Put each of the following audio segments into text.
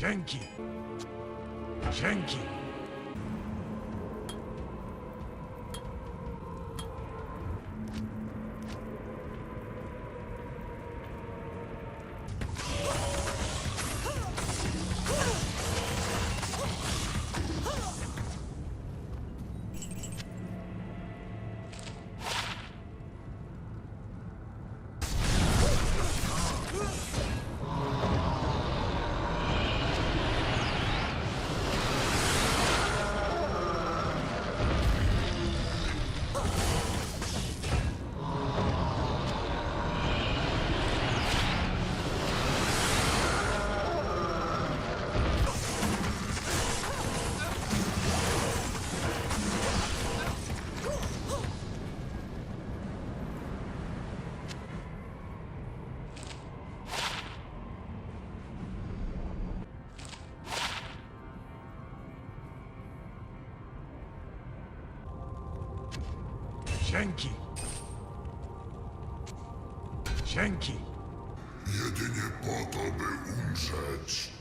Dzięki. Dzięki. Dzięki. Dzięki. Jedynie po to, by umrzeć.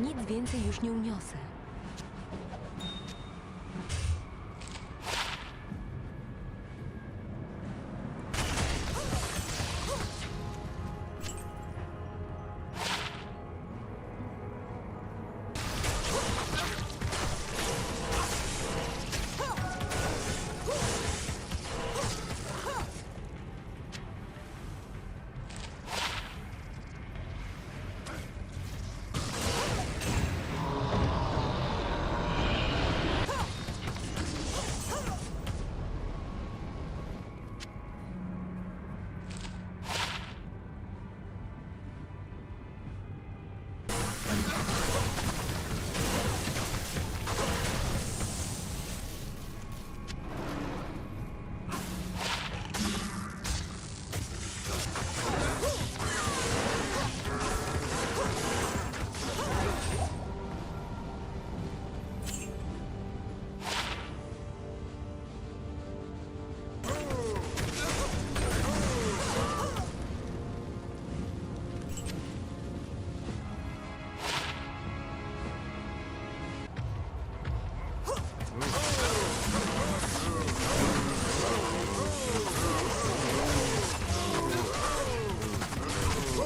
Nic więcej już nie uniosę.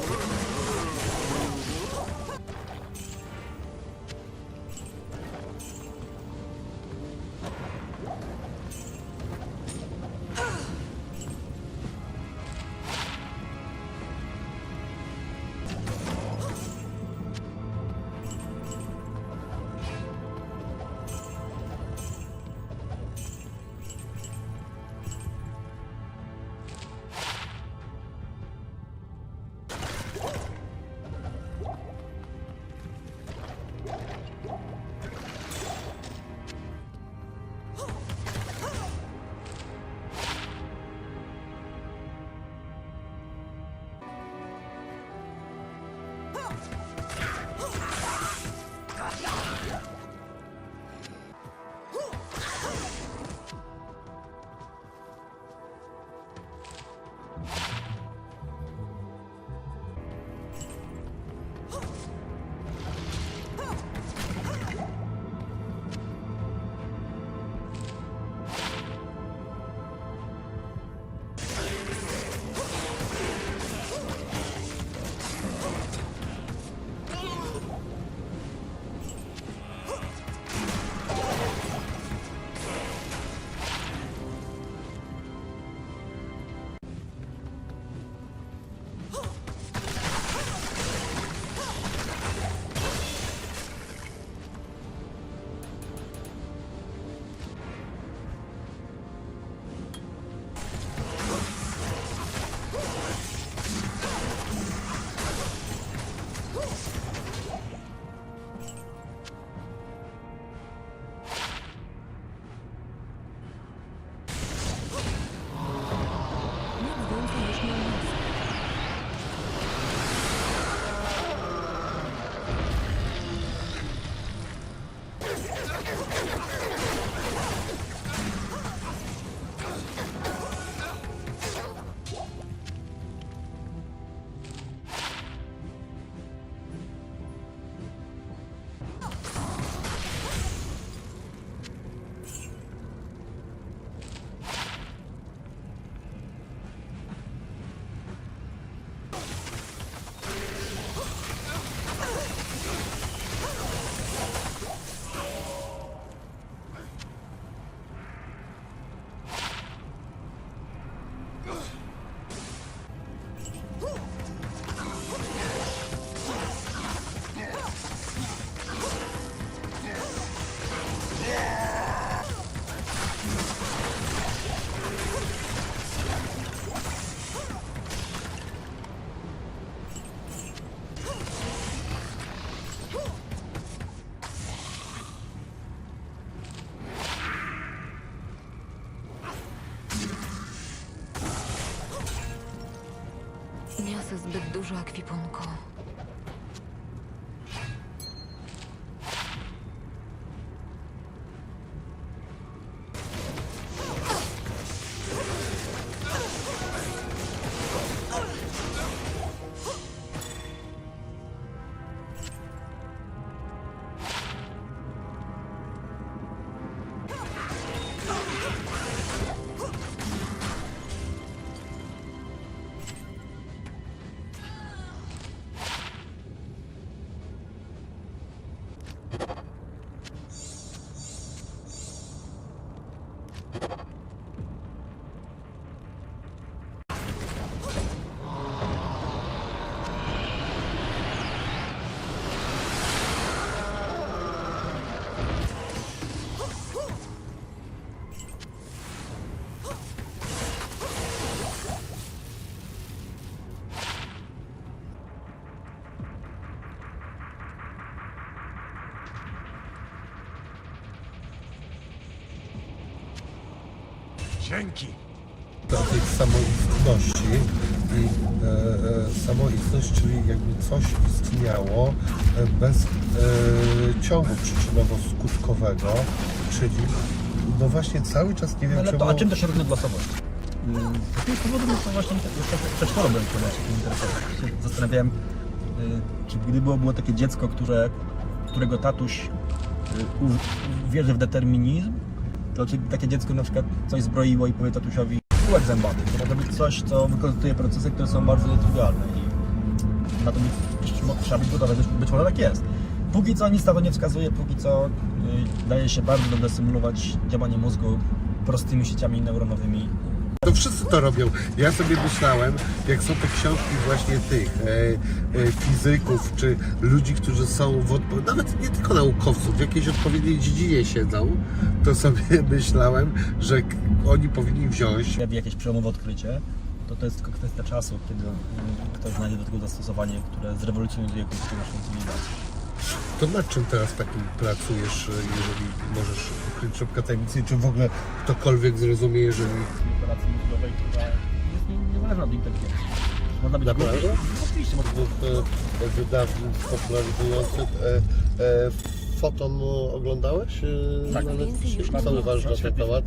Ugh. Niosę zbyt dużo akwipunku. Dzięki. do tej samoistności i e, e, samoistność, czyli jakby coś istniało e, bez e, ciągu przyczynowo-skutkowego, czyli no właśnie cały czas nie wiem Ale czemu... to, a czym to się różni od losowości? Z jakiegoś powodu mnie to właśnie przed byłem się tym interesował. Się Zastanawiałem, y, czy gdyby było, było takie dziecko, które, którego tatuś y, wierzy w determinizm, to czy takie dziecko na przykład coś zbroiło i powie tatusiowi kółek zębaty. To może być coś, co wykorzystuje procesy, które są bardzo nietrywialne i na to trzeba być gotowe, być może tak jest. Póki co nic na to nie wskazuje, póki co y, daje się bardzo dobrze symulować działanie mózgu prostymi sieciami neuronowymi. Wszyscy to robią. Ja sobie myślałem, jak są te książki właśnie tych e, e, fizyków, czy ludzi, którzy są w nawet nie tylko naukowców, w jakiejś odpowiedniej dziedzinie siedzą, to sobie myślałem, że oni powinni wziąć jakieś przełomowe odkrycie, to to jest tylko kwestia czasu, kiedy y, ktoś znajdzie do tego zastosowanie, które zrewolucjonizuje kulturę naszą cywilizację. To nad czym teraz takim pracujesz, e, jeżeli możesz ukryć szybko tajemnicy, czy w ogóle ktokolwiek zrozumie, jeżeli... Operacji mózgowej, która jest nie- niezależna od inteligencji. Można być Naprawdę? No, Oczywiście, można dwóch e, wydawnictw popularyzujących. E, Foton oglądałeś? Tak. na Netflixie? Co nie uważasz na ten temat?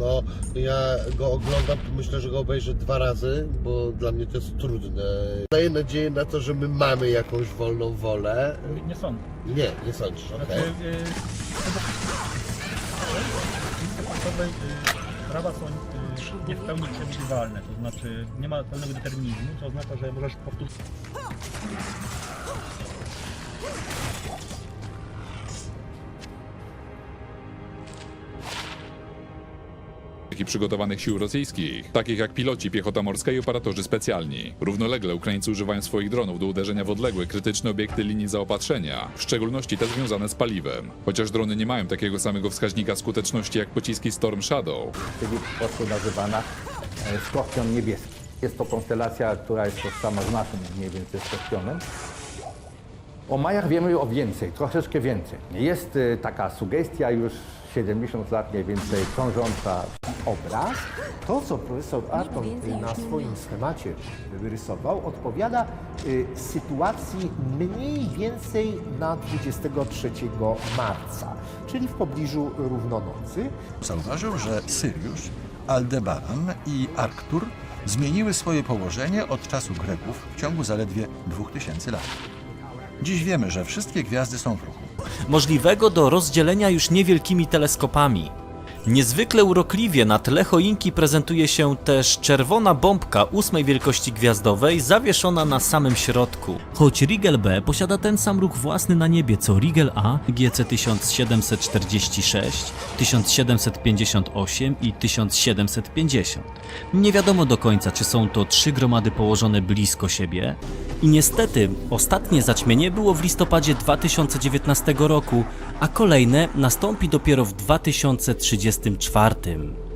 No, ja go oglądam, myślę, że go obejrzę dwa razy, bo dla mnie to jest trudne. Daję nadzieję na to, że my mamy jakąś wolną wolę. Nie- sądzę. Nie, nie sądzisz, okej. Znaczy, yy, państwowej yy, prawa są yy, nie w pełni przewidywalne, to znaczy nie ma pełnego determinizmu, co oznacza, że możesz powtórzyć i przygotowanych sił rosyjskich, takich jak piloci, piechota morska i operatorzy specjalni. Równolegle Ukraińcy używają swoich dronów do uderzenia w odległe, krytyczne obiekty linii zaopatrzenia, w szczególności te związane z paliwem. Chociaż drony nie mają takiego samego wskaźnika skuteczności jak pociski Storm Shadow, czyli po prostu nazywana e, Skorpion Niebieski. Jest to konstelacja, która jest tożsama z naszym mniej więcej Skorpionem. O Majach wiemy o więcej, troszeczkę więcej. Jest e, taka sugestia już 70 lat mniej więcej krążąca obraz, to co profesor Arton na swoim schemacie wyrysował, odpowiada y, sytuacji mniej więcej na 23 marca, czyli w pobliżu równonocy. Zauważył, że Syriusz, Aldebaran i Arktur zmieniły swoje położenie od czasu Greków w ciągu zaledwie 2000 lat. Dziś wiemy, że wszystkie gwiazdy są w ruchu. możliwego do rozdzielenia już niewielkimi teleskopami. Niezwykle urokliwie na tle choinki prezentuje się też czerwona bombka ósmej wielkości gwiazdowej zawieszona na samym środku. Choć Rigel B posiada ten sam ruch własny na niebie co Rigel A, GC 1746, 1758 i 1750. Nie wiadomo do końca, czy są to trzy gromady położone blisko siebie. I niestety, ostatnie zaćmienie było w listopadzie 2019 roku, a kolejne nastąpi dopiero w 2034.